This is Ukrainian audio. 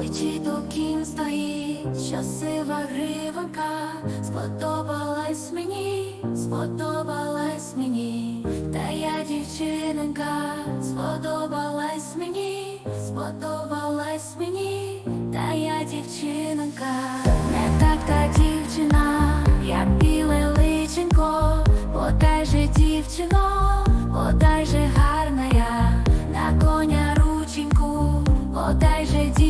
Чи то кінь стоїть, що сива сподобалась мені, сподобалась мені, та я дівчинонька, сподобалась мені, сподобалась мені, та я дівчинонька, не так та дівчина, як біле личенько, подай же дівчино, подай же гарна я, на коня рученьку, подай же дівчино,